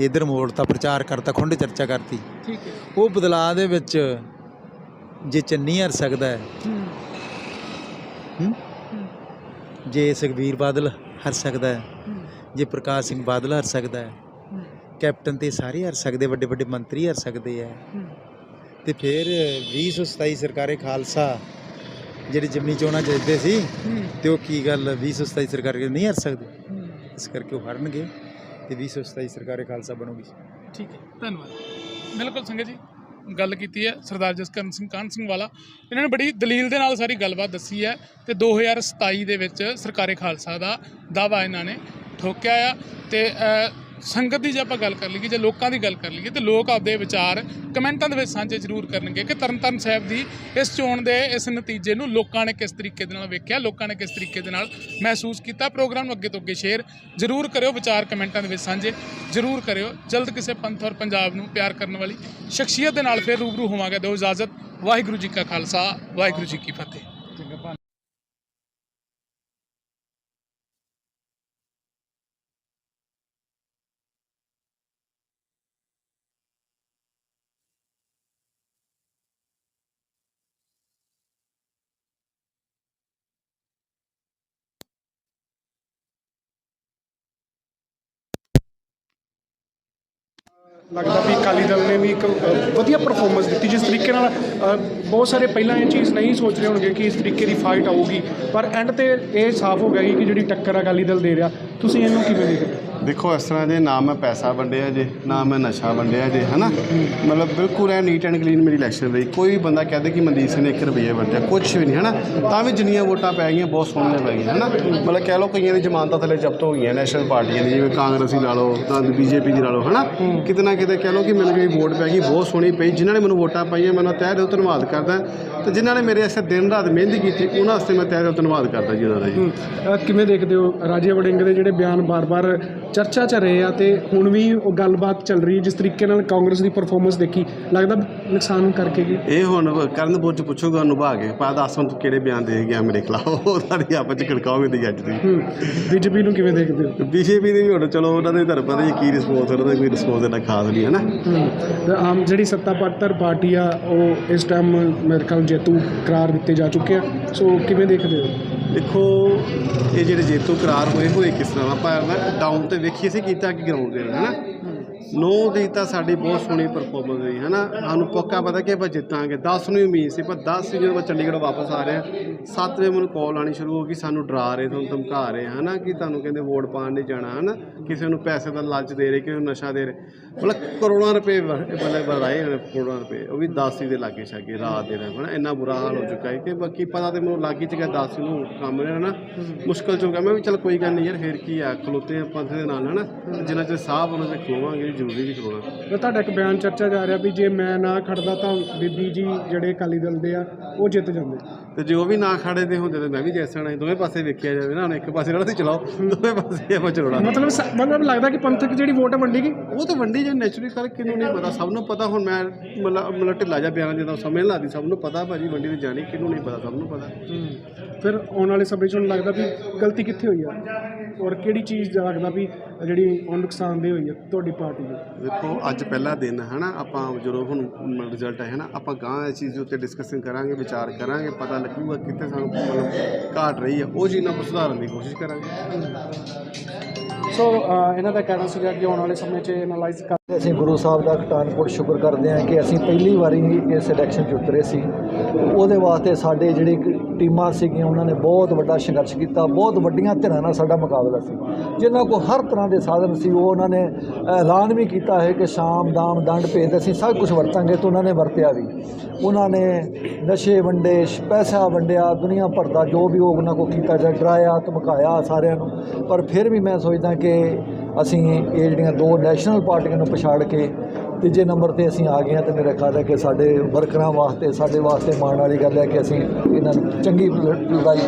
ਇੱਧਰ ਮੋੜਤਾ ਪ੍ਰਚਾਰ ਕਰਤਾ, ਖੁੰਡ ਚਰਚਾ ਕਰਤੀ। ਠੀਕ ਹੈ ਉਹ ਬਦਲਾਅ ਦੇ ਵਿੱਚ ਜੇ ਚੰਨੀ ਹਰ ਸਕਦਾ ਹੈ, ਹੂੰ? ਜੇ ਸੁਖਬੀਰ ਬਾਦਲ ਹਰ ਸਕਦਾ ਹੈ ਜੇ ਪ੍ਰਕਾਸ਼ ਸਿੰਘ ਬਾਦਲ ਹਰ ਸਕਦਾ ਹੈ, ਕੈਪਟਨ ਤੇ ਸਾਰੇ ਹਰ ਸਕਦੇ, ਵੱਡੇ ਵੱਡੇ ਮੰਤਰੀ ਹਰ ਸਕਦੇ ਆ ਤੇ ਫਿਰ 2027 ਸਰਕਾਰੇ ਖਾਲਸਾ, ਜਿਹੜੀ ਜਿਮਨੀ ਚੋਣਾਂ ਜਿੱਤਦੇ ਸੀ, ਤੇ ਉਹ ਕੀ ਗੱਲ 2027 ਸਰਕਾਰ ਕੇ ਨਹੀਂ ਹਰ ਸਕਦੇ? ਇਸ ਕਰਕੇ ਉਹ ਹਾਰਨਗੇ ਤੇ 2027 ਸਰਕਾਰੇ ਖਾਲਸਾ ਬਣੂਗੀ। ਠੀਕ ਹੈ, ਧੰਨਵਾਦ। ਬਿਲਕੁਲ ਸੰਗਤ ਜੀ, ਗੱਲ ਕੀਤੀ ਹੈ ਸਰਦਾਰ ਜਸਕਰਨ ਸਿੰਘ ਕਾਨ ਸਿੰਘ ਵਾਲਾ। ਇਹਨਾਂ ਨੇ ਬੜੀ ਦਲੀਲ ਦੇ ਨਾਲ ਸਾਰੀ ਗੱਲਬਾਤ ਦੱਸੀ ਹੈ ਤੇ 2027 ਦੇ ਵਿੱਚ ਸਰਕਾਰੇ ਖਾਲਸਾ ਦਾ ਦਾਵਾ ਇਹਨਾਂ ਨੇ ਠੋਕਿਆ ਆ ਤੇ ਸੰਗਤ ਦੀ ਜੇ ਆਪਾਂ ਗੱਲ ਕਰ ਲਈਏ, ਜੇ ਲੋਕਾਂ ਦੀ ਗੱਲ ਕਰ ਲਈਏ, ਤੇ ਲੋਕ ਆਪਦੇ ਵਿਚਾਰ ਕਮੈਂਟਾਂ ਦੇ ਵਿੱਚ ਸਾਂਝੇ ਜ਼ਰੂਰ ਕਰਨਗੇ ਕਿ ਤਰਨਤਾਰਨ ਸਾਹਿਬ ਦੀ ਇਸ ਚੋਣ ਦੇ ਇਸ ਨਤੀਜੇ ਨੂੰ ਲੋਕਾਂ ਨੇ ਕਿਸ ਤਰੀਕੇ ਦੇ ਨਾਲ ਵੇਖਿਆ, ਲੋਕਾਂ ਨੇ ਕਿਸ ਤਰੀਕੇ ਦੇ ਨਾਲ ਮਹਿਸੂਸ ਕੀਤਾ। ਪ੍ਰੋਗਰਾਮ ਨੂੰ ਅੱਗੇ ਤੋਂ ਅੱਗੇ ਸ਼ੇਅਰ ਜ਼ਰੂਰ ਕਰਿਓ, ਵਿਚਾਰ ਕਮੈਂਟਾਂ ਦੇ ਵਿੱਚ ਸਾਂਝੇ ਜ਼ਰੂਰ ਕਰਿਓ। ਜਲਦ ਕਿਸੇ ਪੰਥ ਔਰ ਪੰਜਾਬ ਨੂੰ ਪਿਆਰ ਕਰਨ ਵਾਲੀ ਸ਼ਖਸੀਅਤ ਦੇ ਨਾਲ ਫਿਰ ਰੂਬਰੂ ਹੋਵਾਂਗੇ। ਦਿਓ ਇਜਾਜ਼ਤ। ਵਾਹਿਗੁਰੂ ਜੀ ਕਾ ਖਾਲਸਾ, ਵਾਹਿਗੁਰੂ ਜੀ ਕੀ ਫਤਿਹ। ਲੱਗਦਾ ਵੀ ਅਕਾਲੀ ਦਲ ਨੇ ਵੀ ਇੱਕ ਵਧੀਆ ਪਰਫਾਰਮੈਂਸ ਦਿੱਤੀ। ਜਿਸ ਤਰੀਕੇ ਨਾਲ ਬਹੁਤ ਸਾਰੇ ਪਹਿਲਾਂ ਇਹ ਚੀਜ਼ ਨਹੀਂ ਸੋਚ ਰਹੇ ਹੋਣਗੇ ਕਿ ਇਸ ਤਰੀਕੇ ਦੀ ਫਾਈਟ ਆਊਗੀ। ਪਰ ਐਂਡ ਤੇ ਇਹ ਸਾਫ਼ ਹੋ ਗਿਆ ਕਿ ਜਿਹੜੀ ਟੱਕਰ ਅਕਾਲੀ ਦਲ ਦੇ ਰਿਹਾ। ਤੁਸੀਂ ਇਹਨੂੰ ਕਿਵੇਂ ਦੇਖਦੇ ਦੇਖੋ, ਇਸ ਤਰ੍ਹਾਂ ਦੇ ਨਾ ਮੈਂ ਪੈਸਾ ਵੰਡਿਆ ਜੇ, ਨਾ ਮੈਂ ਨਸ਼ਾ ਵੰਡਿਆ ਜੇ, ਹਨਾ? ਮਤਲਬ ਬਿਲਕੁਲ ਐ ਨੀਟ ਐਂਡ ਕਲੀਨ ਮੇਰੀ ਇਲੈਕਸ਼ਨ ਰਹੀ। ਕੋਈ ਵੀ ਬੰਦਾ ਕਹਦੇ ਕਿ ਮਨਦੀਪ ਸਿੰਘ ਨੇ 1 ਰੁਪਈਆ ਵੰਡਿਆ ਕੁਝ ਵੀ ਨਹੀਂ, ਹਨਾ? ਤਾਂ ਵੀ ਜਿੰਨੀਆਂ ਵੋਟਾਂ ਪੈ ਗਈਆਂ, ਬਹੁਤ ਸੋਹਣੀਆਂ ਪੈ ਗਈਆਂ, ਹਨਾ? ਮਤਲਬ ਕਹਿ ਲਓ ਕਈਆਂ ਦੀ ਜ਼ਮਾਨਤਾਂ ਥੱਲੇ ਜ਼ਬਤ ਹੋ ਗਈਆਂ ਨੈਸ਼ਨਲ ਪਾਰਟੀਆਂ ਦੀ, ਜਿਵੇਂ ਕਾਂਗਰਸੀ ਲਾ ਲਓ, ਤਾਂ ਬੀਜੇਪੀ ਦੀ ਲਾ ਲਓ, ਹਨਾ? ਕਿਤੇ ਨਾ ਕਿਤੇ ਕਹਿ ਲਓ ਕਿ ਮੈਨੂੰ ਜਿਹੜੀ ਵੋਟ ਪੈ ਗਈ, ਬਹੁਤ ਸੋਹਣੀ ਪਈ। ਜਿਨ੍ਹਾਂ ਨੇ ਮੈਨੂੰ ਵੋਟਾਂ ਪਾਈਆਂ, ਮੈਂ ਉਹਨਾਂ ਤਹਿ ਦਿਲੋਂ ਧੰਨਵਾਦ ਕਰਦਾ। ਤੇ ਜਿਨ੍ਹਾਂ ਨੇ ਮੇਰੇ ਵਾਸਤੇ ਦਿਨ ਰਾਤ ਮਿਹਨਤ ਕੀਤੀ, ਉਹਨਾਂ ਵਾਸਤੇ ਮੈਂ ਤਹਿ ਦਿਲੋਂ ਧੰਨਵਾਦ ਕਰਦਾ ਜੀ ਉਹਨਾਂ ਦਾ ਜੀ ਕਿਵੇਂ ਦੇਖਦੇ ਹੋ? ਰਾਜੇ ਵੜਿੰਗ ਦੇ ਜਿਹੜੇ ਬਿਆਨ ਬਾਰ-ਬਾਰ ਚਰਚਾ 'ਚ ਰਹੇ ਆ ਤੇ ਹੁਣ ਵੀ ਉਹ ਗੱਲਬਾਤ ਚੱਲ ਰਹੀ ਹੈ ਜਿਸ ਤਰੀਕੇ ਨਾਲ ਕਾਂਗਰਸ ਦੀ ਪਰਫਾਰਮੈਂਸ ਦੇਖੀ। ਲੱਗਦਾ ਨੁਕਸਾਨ ਕਰਕੇ ਗਈ। ਇਹ ਹੁਣ ਕਰਨ ਬੁੱਝ ਪੁੱਛੂਗਾ ਨਿਭਾ ਕੇ। ਪਾ ਦੱਸ ਹੁਣ ਤੂੰ ਕਿਹੜੇ ਬਿਆਨ ਦੇ ਗਿਆ ਮੇਰੇ ਖਿਲਾਫ? ਉਹ ਸਾਡੀ ਆਪਸ ਚ ਖੜਕਾਓਗੇ ਦੀ ਅੱਜ ਦੀ। ਬੀਜੇਪੀ ਨੂੰ ਕਿਵੇਂ ਦੇਖਦੇ ਹੋ? ਬੀਜੇਪੀ ਦੇ ਵੀ ਹੁਣ ਚਲੋ ਉਹਨਾਂ ਦੇ ਤੁਹਾਨੂੰ ਪਤਾ ਕੀ ਰਿਸਪੌਂਸ ਉਹਨਾਂ ਦਾ ਕੋਈ ਰਿਸਪੌਂਸ ਇੰਨਾ ਖਾਸ ਨਹੀਂ ਹੈ ਨਾ। ਆਮ ਜਿਹੜੀ ਸੱਤਾ ਪੱਤਰ ਪਾਰਟੀ ਆ ਉਹ ਇਸ ਟਾਈਮ ਮੇਰੇ ਖਿਆਲ ਜੇਤੂ ਕਰਾਰ ਦਿੱਤੇ ਜਾ ਚੁੱਕੇ ਆ। ਸੋ ਕਿਵੇਂ ਦੇਖਦੇ ਹੋ? ਦੇਖੋ ਇਹ ਜਿਹੜੇ ਜੇਤੂ ਕਰਾਰ ਹੋਏ ਹੋਏ ਕਿਸ ਤਰ੍ਹਾਂ ਆਪਾਂ ਨਾ ਡਾਊਨ ਤੇ ਦੇਖੀ ਅਸੀਂ ਕੀਤਾ ਕਿ ਗਰਾਊਂਡ ਦੇ ਹਨਾ 9 ਦੀ ਤਾਂ ਸਾਡੀ ਬਹੁਤ ਸੋਹਣੀ ਪਰਫਾਰਮੈਂਸ ਹੋਈ ਹੈ ਨਾ ਸਾਨੂੰ ਪੱਕਾ ਪਤਾ ਕਿ ਆਪਾਂ ਜਿੱਤਾਂਗੇ। 10 ਨੂੰ ਹੀ ਉਮੀਦ ਸੀ, ਪਰ 10 ਜਦੋਂ ਆਪਾਂ ਚੰਡੀਗੜ੍ਹ ਵਾਪਸ ਆ ਰਿਹਾ 7 ਵਜੇ ਮੈਨੂੰ ਕਾਲ ਆਣੀ ਸ਼ੁਰੂ ਹੋ ਗਈ, ਸਾਨੂੰ ਡਰਾ ਰਹੇ ਤੁਹਾਨੂੰ ਧਮਕਾ ਰਹੇ ਹੈ ਨਾ ਕਿ ਤੁਹਾਨੂੰ ਕਹਿੰਦੇ ਵੋਟ ਪਾਣ ਨਹੀਂ ਜਾਣਾ ਹੈ ਨਾ ਕਿਸੇ ਨੂੰ ਪੈਸੇ ਦਾ ਲਾਲਚ ਦੇ ਰਹੇ, ਕਿਸੇ ਨੂੰ ਨਸ਼ਾ ਦੇ ਰਹੇ। ਮਤਲਬ ਕਰੋੜਾਂ ਰੁਪਏ ਮਤਲਬ ਵਰਾਏ ਕਰੋੜਾਂ ਰੁਪਏ। ਉਹ ਵੀ ਦਾਸੀ ਦੇ ਲਾਗੇ ਛਾਗੇ, ਰਾਤ ਦੇ ਰਹਿਣਾ ਇੰਨਾ ਬੁਰਾ ਹਾਲ ਹੋ ਚੁੱਕਾ ਹੈ ਕਿ ਬਾਕੀ ਪਤਾ ਤੇ ਮੈਨੂੰ ਲੱਗ ਹੀ ਚੁੱਕਾ ਨੂੰ ਕੰਮ ਰਿਹਾ ਨਾ ਮੁਸ਼ਕਲ ਚ ਹੋ ਮੈਂ ਵੀ ਚਲ ਕੋਈ ਗੱਲ ਨਹੀਂ ਯਾਰ, ਫੇਰ ਕੀ ਆ? ਖਲੋਤੇ ਆਪਾਂ ਦੇ ਨਾਲ ਹੈ ਨਾ ਜਿੰਨਾ ਚਿਰ ਸਾਹ ਉਹਨਾਂ ਦੇ ਖੋਵਾਂਗੇ ਜ਼ਰੂਰੀ ਵੀ ਕਰਾਉਣਾ ਤਾਂ ਤੁਹਾਡਾ ਇੱਕ ਬਿਆਨ ਚਰਚਾ ਜਾ ਰਿਹਾ ਵੀ ਜੇ ਮੈਂ ਨਾ ਖੜਦਾ ਤਾਂ ਬੀਬੀ ਜੀ ਜਿਹੜੇ ਅਕਾਲੀ ਦਲ ਦੇ ਆ ਉਹ ਜਿੱਤ ਜਾਂਦੇ। ਤੇ ਜੇ ਉਹ ਵੀ ਨਾ ਖੜੇ ਦੇ ਹੁੰਦੇ ਤੇ ਮੈਂ ਵੀ ਜੈਸਣਾ ਦੋਵੇਂ ਪਾਸੇ ਵੇਖਿਆ ਜਾਵੇ ਨਾ ਹੁਣ ਇੱਕ ਪਾਸੇ ਤੁਸੀਂ ਚਲਾਓ ਦੋਵੇਂ ਪਾਸੇ ਆਪਾਂ ਚਲਾਉਣਾ। ਮਤਲਬ ਸ- ਮਤਲਬ ਲੱਗਦਾ ਕਿ ਪੰਥਕ ਜਿਹੜੀ ਵੋਟ ਵੰਡੀ ਗਈ ਉਹ ਤਾਂ ਵੰਡੀ ਜੇ ਨੈਚੁਰਲੀ ਕਰ ਕਿਹਨੂੰ ਨਹੀਂ ਪਤਾ। ਸਭ ਨੂੰ ਪਤਾ ਹੁਣ ਮੈਂ ਮਤਲਬ ਮਤਲਬ ਢਿੱਲਾ ਜਿਹਾ ਬਿਆਨ ਦਿੰਦਾ ਸਮਝ ਨੀ ਲੱਗਦੀ ਸਭ ਨੂੰ ਪਤਾ ਭਾਜੀ ਵੰਡੀ ਤੇ ਜਾਣੀ ਕਿਹਨੂੰ ਨਹੀਂ ਪਤਾ ਸਭ ਨੂੰ ਪਤਾ। ਫਿਰ ਆਉਣ ਵਾਲੇ ਸਮੇਂ 'ਚ ਹੁਣ ਲੱਗਦਾ ਵੀ ਗਲਤੀ ਕਿੱਥੇ ਹੋਈ ਆ? ਔਰ ਕਿਹੜੀ ਚੀਜ਼ ਦਾ ਲੱਗਦਾ ਵੀ ਜਿਹੜੀ ਉਹ ਨੁਕਸਾਨਦੇਹ ਹੋਈ ਆ ਤੁਹਾਡੀ ਪਾਰਟੀ ਨੂੰ ਵੇਖੋ ਅੱਜ ਪਹਿਲਾ ਦਿਨ ਹੈ ਨਾ ਆਪਾਂ ਜਦੋਂ ਹੁਣ ਰਿਜ਼ਲਟ ਆਇਆ ਨਾ ਆਪਾਂ ਗਾਂ ਇਸ ਚੀਜ਼ ਦੇ ਉੱਤੇ ਡਿਸਕਸ਼ਨ ਕਰਾਂਗੇ ਵਿਚਾਰ ਕਰਾਂਗੇ ਪਤਾ ਲੱਗੂਗਾ ਕਿੱਥੇ ਸਾਨੂੰ ਮਤਲਬ ਘਾਟ ਰਹੀ ਆ ਉਹ ਚੀਜ਼ ਨੂੰ ਸੁਧਾਰਨ ਦੀ ਕੋਸ਼ਿਸ਼ ਕਰਾਂਗੇ। ਸੋ ਇਹਨਾਂ ਦਾ ਕਹਿਣਾ ਸੀਗਾ ਕਿ ਆਉਣ ਵਾਲੇ ਸਮੇਂ 'ਚ ਐਨਾਲਾਈਜ਼ ਕਰ ਅਸੀਂ ਗੁਰੂ ਸਾਹਿਬ ਦਾ ਕਟਾਨਪੁਰ ਸ਼ੁਕਰ ਕਰਦੇ ਹਾਂ ਕਿ ਅਸੀਂ ਪਹਿਲੀ ਵਾਰੀ ਇਸ ਇਲੈਕਸ਼ਨ 'ਚ ਉਤਰੇ ਸੀ। ਉਹਦੇ ਵਾਸਤੇ ਸਾਡੇ ਜਿਹੜੇ ਟੀਮਾਂ ਸੀਗੀਆਂ, ਉਹਨਾਂ ਨੇ ਬਹੁਤ ਵੱਡਾ ਸੰਘਰਸ਼ ਕੀਤਾ, ਬਹੁਤ ਵੱਡੀਆਂ ਧਿਰਾਂ ਨਾਲ ਸਾਡਾ ਮੁਕਾਬਲਾ ਸੀ। ਜਿਨ੍ਹਾਂ ਕੋਲ ਹਰ ਤਰ੍ਹਾਂ ਦੇ ਸਾਧਨ ਸੀ, ਉਹ ਉਹਨਾਂ ਨੇ ਐਲਾਨ ਵੀ ਕੀਤਾ ਹੈ ਕਿ ਸ਼ਾਮ, ਦਾਮ, ਦੰਡ ਭੇਦ ਅਸੀਂ ਸਭ ਕੁਝ ਵਰਤਾਂਗੇ ਤਾਂ ਉਹਨਾਂ ਨੇ ਵਰਤਿਆ ਵੀ। ਉਹਨਾਂ ਨੇ ਨਸ਼ੇ ਵੰਡੇ ਪੈਸਾ ਵੰਡਿਆ, ਦੁਨੀਆ ਭਰ ਦਾ ਜੋ ਵੀ ਉਹ ਉਹਨਾਂ ਕੋਲ ਕੀਤਾ ਜਾ ਡਰਾਇਆ, ਧਮਕਾਇਆ ਸਾਰਿਆਂ ਨੂੰ। ਪਰ ਫਿਰ ਵੀ ਮੈਂ ਸੋਚਦਾ ਕਿ ਅਸੀਂ ਇਹ ਜਿਹੜੀਆਂ ਦੋ ਨੈਸ਼ਨਲ ਪਾਰਟੀਆਂ ਨੂੰ ਪਛਾੜ ਕੇ ਤੀਜੇ ਨੰਬਰ ਤੇ ਅਸੀਂ ਆ ਗਏ ਹਾਂ ਤੇ ਮੇਰੇ ਖਿਆਲ ਹੈ ਕਿ ਸਾਡੇ ਵਰਕਰਾਂ ਵਾਸਤੇ ਸਾਡੇ ਵਾਸਤੇ ਮਾਣ ਵਾਲੀ ਗੱਲ ਹੈ ਕਿ ਅਸੀਂ ਇਹਨਾਂ ਨੂੰ ਚੰਗੀ ਲੜਾਈ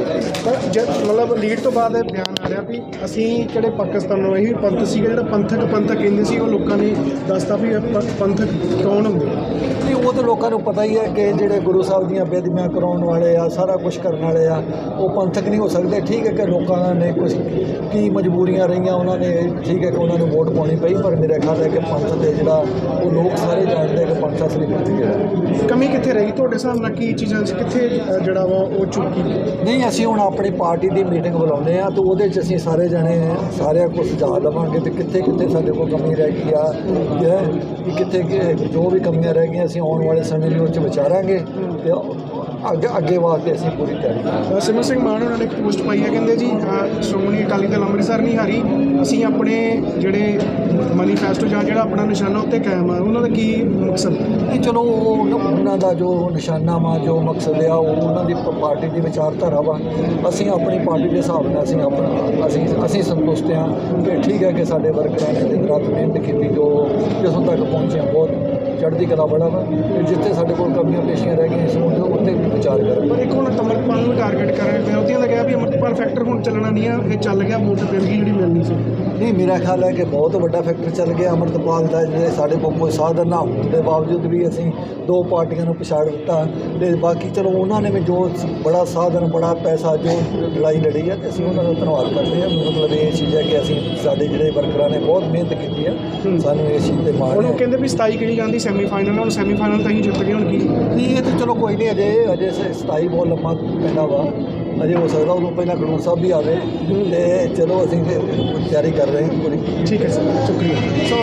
ਪਰ ਜ- ਮਤਲਬ ਲੀਡ ਤੋਂ ਬਾਅਦ ਬਿਆਨ ਆ ਰਿਹਾ ਵੀ ਅਸੀਂ ਜਿਹੜੇ ਪਾਕਿਸਤਾਨ ਨੂੰ ਇਹੀ ਪੰਥ ਸੀਗਾ ਜਿਹੜਾ ਪੰਥਕ ਪੰਥਕ ਕਹਿੰਦੇ ਸੀ ਉਹ ਲੋਕਾਂ ਨੇ ਦੱਸਤਾ ਵੀ ਪੰਥਕ ਕੌਣ ਹੁੰਦੇ। ਨਹੀਂ ਉਹ ਤਾਂ ਲੋਕਾਂ ਨੂੰ ਪਤਾ ਹੀ ਹੈ ਕਿ ਜਿਹੜੇ ਗੁਰੂ ਸਾਹਿਬ ਦੀਆਂ ਬੇਦਮੀਆਂ ਕਰਾਉਣ ਵਾਲੇ ਆ ਸਾਰਾ ਕੁਝ ਕਰਨ ਵਾਲੇ ਆ ਉਹ ਪੰਥਕ ਨਹੀਂ ਹੋ ਸਕਦੇ ਠੀਕ ਹੈ ਕਿ ਲੋਕਾਂ ਨੇ ਕੁਝ ਕੀ ਮਜਬੂਰੀਆਂ ਰਹੀਆਂ ਉਹਨਾਂ ਨੇ ਠੀਕ ਹੈ ਕਿ ਉਹਨਾਂ ਨੂੰ ਵੋਟ ਪਾਉਣੀ ਪਈ ਪਰ ਮੇਰੇ ਖਿਆਲ ਹੈ ਕਿ ਪੰਥ ਦੇ ਜਿਹੜਾ ਉਹ ਲੋਕ ਸਾਰੇ ਜਾਣਦੇ ਕਿ ਪੰਥ ਅਸਲੀ ਪੰਥ ਜਿਹੜਾ ਕਮੀ ਕਿੱਥੇ ਰਹੀ? ਤੁਹਾਡੇ ਹਿਸਾਬ ਨਾਲ ਕੀ ਚੀਜ਼ਾਂ ਸੀ? ਕਿੱਥੇ ਜਿਹੜਾ ਵਾ ਉਹ ਚੁੱਕੀ ਨਹੀਂ ਅਸੀਂ ਹੁਣ ਆਪਣੀ ਪਾਰਟੀ ਦੀ ਮੀਟਿੰਗ ਬੁਲਾਉਂਦੇ ਆ ਤੇ ਉਹਦੇ 'ਚ ਅਸੀਂ ਸਾਰੇ ਜਣੇ ਸਾਰਿਆਂ ਕੋਲ ਸੁਝਾਅ ਲਵਾਂਗੇ ਤੇ ਕਿੱਥੇ ਕਿੱਥੇ ਸਾਡੇ ਕੋਲ ਕਮੀ ਰਹਿ ਗਈ ਆ ਹੈ ਕਿ ਕਿੱਥੇ ਜੋ ਵੀ ਕਮੀਆਂ ਰਹਿ ਗਈਆਂ ਅਸੀਂ ਆਉਣ ਵਾਲੇ ਸਮੇਂ ਲਈ ਉਹ 'ਚ ਵਿਚਾਰਾਂਗੇ ਤੇ ਅੱਗੇ ਅੱਗੇ ਵਾਸਤੇ ਅਸੀਂ ਪੂਰੀ ਤਿਆਰੀ ਕਰਾਂਗੇ ਅ, ਸਿਮਰ ਸਿੰਘ ਮਾਨ ਉਹਨਾਂ ਨੇ ਇੱਕ ਪੋਸਟ ਪਾਈ ਹੈ ਕਹਿੰਦੇ ਜੀ ਸ਼੍ਰੋਮਣੀ ਅਕਾਲੀ ਦਲ ਅੰਮ੍ਰਿਤਸਰ ਨਹੀਂ ਹਾਰੀ। ਅਸੀਂ ਆਪਣੇ ਜਿਹੜੇ ਮੈਨੀਫੈਸਟੋ ਜਾਂ ਜਿਹੜਾ ਆਪਣਾ ਨਿਸ਼ਾਨਾ ਉੱਤੇ ਕਾਇਮ ਆ ਉਹਨਾਂ ਦਾ ਕੀ ਮਕਸਦ? ਕਿ ਚਲੋ ਉਹ ਉਹਨਾਂ ਦਾ ਜੋ ਨਿਸ਼ਾਨਾ ਵਾ ਜੋ ਮਕਸਦ ਆ ਉਹ ਉਹਨਾਂ ਦੀ ਪਾਰਟੀ ਦੀ ਵਿਚਾਰਧਾਰਾ ਵਾ। ਅਸੀਂ ਆਪਣੀ ਪਾਰਟੀ ਦੇ ਹਿਸਾਬ ਨਾਲ ਅਸੀਂ ਆਪਣਾ ਅਸੀਂ ਅਸੀਂ ਸੰਤੁਸ਼ਟ ਹਾਂ ਕਿ ਠੀਕ ਹੈ ਕਿ ਸਾਡੇ ਵਰਕਰਾਂ ਨੇ ਦਿਨ ਰਾਤ ਮਿਹਨਤ ਕੀਤੀ ਜੋ ਜਿੱਥੋਂ ਤੱਕ ਪਹੁੰਚੇ ਹਾਂ, ਬਹੁਤ ਚੜ੍ਹਦੀ ਕਲਾ ਬੜਾ ਵਾ। ਜਿੱਥੇ ਸਾਡੇ ਕੋਲ ਕਮੀਆਂ ਪੇਸ਼ੀਆਂ ਰਹਿ ਗਈਆਂ ਸੀ ਉਹ ਉੱਤੇ ਵਿਚਾਰ ਕਰਾਂਗੇ ਪਰ ਇੱਕ ਹੁਣ ਅੰਮ੍ਰਿਤਪਾਲ ਨੂੰ ਟਾਰਗੇਟ ਕਰ ਰਹੇ ਵਿਰੋਧੀਆਂ ਦਾ ਕਿਹਾ ਵੀ ਅੰਮ੍ਰਿਤਪਾਲ ਫੈਕਟਰ ਹੁਣ ਚੱਲਣਾ ਨਹੀਂ ਆ ਇਹ ਚੱਲ ਗਿਆ ਵੋਟ ਮਿਲ ਗਈ ਜਿਹੜੀ ਮਿਲਣੀ ਸੀ। ਨਹੀਂ ਮੇਰਾ ਖਿਆਲ ਹੈ ਕਿ ਬਹੁਤ ਵੱਡਾ ਫੈਕਟਰ ਚੱਲ ਗਿਆ ਅੰਮ੍ਰਿਤਪਾਲ ਦਾ ਜਿਹੜੇ ਸਾਡੇ ਕੋਲ ਕੋਈ ਸਾਧਨ ਨਾ ਹੋਣ ਦੇ ਬਾਵਜੂਦ ਵੀ ਅਸੀਂ ਦੋ ਪਾਰਟੀਆਂ ਨੂੰ ਪਛਾੜ ਦਿੱਤਾ ਤੇ ਬਾਕੀ ਚਲੋ ਉਹਨਾਂ ਨੇ ਵੀ ਜੋ ਬੜਾ ਸਾਧਨ ਬੜਾ ਪੈਸਾ ਜੋ ਲੜਾਈ ਲੜੀ ਹੈ ਤੇ ਅਸੀਂ ਉਹਨਾਂ ਦਾ ਧੰਨਵਾਦ ਕਰਦੇ ਹਾਂ। ਮਤਲਬ ਇਹ ਚੀਜ਼ ਹੈ ਕਿ ਅਸੀਂ ਸਾਡੇ ਜਿਹੜੇ ਵਰਕਰਾਂ ਨੇ ਬਹੁਤ ਮਿਹਨਤ ਕੀਤੀ ਹੈ। ਸਾਨੂੰ ਇਸ ਚੀਜ਼ ਤੇ ਮਾਣ ਉਹਨੂੰ ਹੈ। ਕਹਿੰਦੇ ਵੀ 27 ਕਹੀ ਜਾਂਦੀ ਸੈਮੀਫਾਈਨਲ ਹੁਣ ਸੈਮੀਫਾਈਨਲ ਤਾਂ ਹੀ ਜਿੱਤ ਗਏ ਹੁਣ ਕੀ? ਇਹ ਤਾਂ ਚਲੋ ਕੋਈ ਨਹੀਂ ਅਜੇ ਅਜੇ ਸ- 27 ਬਹੁਤ ਲੰਮਾ ਪੈਂਦਾ ਵਾ ਅਜੇ ਹੋ ਸਕਦਾ ਉਦੋਂ ਪਹਿਲਾਂ ਖਡੂਰ ਸਾਹਿਬ ਵੀ ਆਵੇ ਤੇ ਚਲੋ ਅਸੀਂ ਤਿਆਰੀ ਕਰ ਰਹੇ ਹਾਂ ਪੂਰੀ। ਠੀਕ ਹੈ ਸਰ ਸ਼ੁਕਰੀਆ। ਸੋ